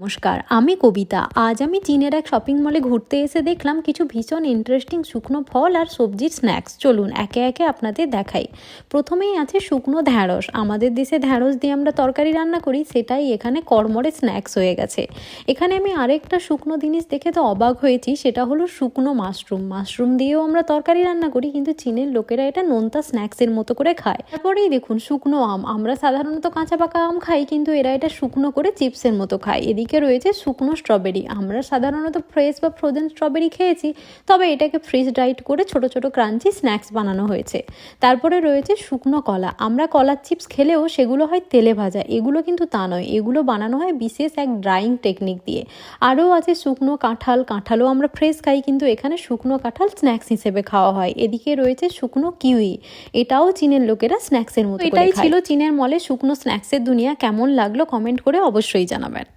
নমস্কার, আমি কবিতা। আজ আমি চীনের এক শপিং মলে ঘুরতে এসে দেখলাম কিছু ভীষণ ইন্টারেস্টিং শুকনো ফল আর সবজির স্ন্যাক্স চলুন, একে একে আপনাদের দেখাই। প্রথমেই আছে শুকনো ঢ্যাঁড়স। আমাদের দেশে ঢ্যাঁড়স দিয়ে আমরা তরকারি রান্না করি, সেটাই এখানে কর্মরে স্ন্যাক্স হয়ে গেছে। এখানে আমি আরেকটা শুকনো জিনিস দেখে তো অবাক হয়েছি, সেটা হলো শুকনো মাশরুম। মাশরুম দিয়েও আমরা তরকারি রান্না করি, কিন্তু চীনের লোকেরা এটা নোনতা স্ন্যাক্সের মতো করে খায়। তারপরেই দেখুন, শুকনো আম। আমরা সাধারণত কাঁচা পাকা আম খাই, কিন্তু এরা এটা শুকনো করে চিপসের মতো খায়। এদিকে রয়েছে শুকনো স্ট্রবেরি আমরা সাধারণত ফ্রেশ বা ফ্রোজেন স্ট্রবেরি খেয়েছি তবে এটাকে ফ্রিজ ডাইট করে ছোট ছোট ক্রাঞ্চি স্ন্যাক্স বানানো হয়েছে। তারপরে রয়েছে শুকনো কলা। আমরা কলার চিপস খেলেও সেগুলো হয় তেলে ভাজা। এগুলো কিন্তু তা নয়। এগুলো বানানো হয় বিশেষ এক ড্রাইং টেকনিক দিয়ে। আরও আছে শুকনো কাঁঠাল। কাঁঠালও আমরা ফ্রেশ খাই কিন্তু এখানে শুকনো কাঁঠাল স্ন্যাক্স হিসেবে খাওয়া হয়। এদিকে রয়েছে শুকনো কিউই। এটাও চীনের লোকেরা স্ন্যাক্সের মতো এটাই ছিল চীনের মলে শুকনো স্ন্যাক্সের দুনিয়া। কেমন লাগল কমেন্ট করে অবশ্যই জানাবেন।